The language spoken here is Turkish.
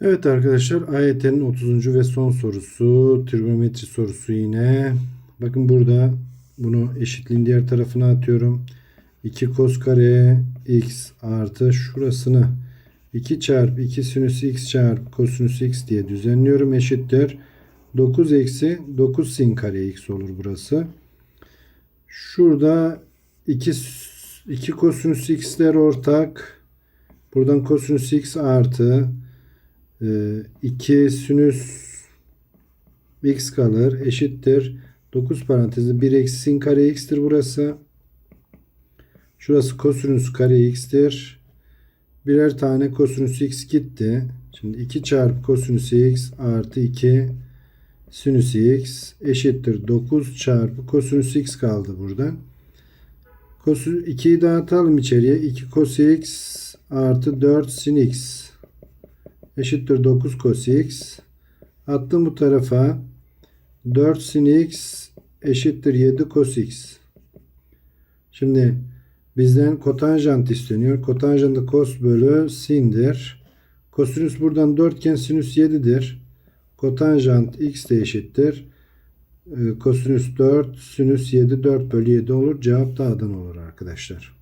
Evet arkadaşlar AYT'nin 30. ve son sorusu trigonometri sorusu yine. Bakın burada bunu eşitliğin diğer tarafına atıyorum. 2 kos kare x artı şurasını 2 çarpı 2 sinüs x çarpı kosinüs x diye düzenliyorum eşittir. 9 eksi 9 sin kare x olur burası. Şurada 2 2 kosinüs x'ler ortak. Buradan kosinüs x artı 2 sinüs x kalır eşittir. 9 parantezi 1 eksi sin kare x'tir burası. Şurası kosinüs kare x'tir. Birer tane kosinüs x gitti. Şimdi 2 çarpı kosinüs x artı 2 sinüs x eşittir. 9 çarpı kosinüs x kaldı buradan. 2'yi dağıtalım içeriye. 2 cos x artı 4 sin x eşittir 9 cos x. Attım bu tarafa. 4 sin x eşittir 7 cos x. Şimdi bizden kotanjant isteniyor. Kotanjant da cos bölü sin'dir. Kosinüs buradan 4 iken sinüs 7'dir. Kotanjant x de eşittir. Ee, Kosinüs 4, sinüs 7, 4 bölü 7 olur. Cevap da Adana olur arkadaşlar.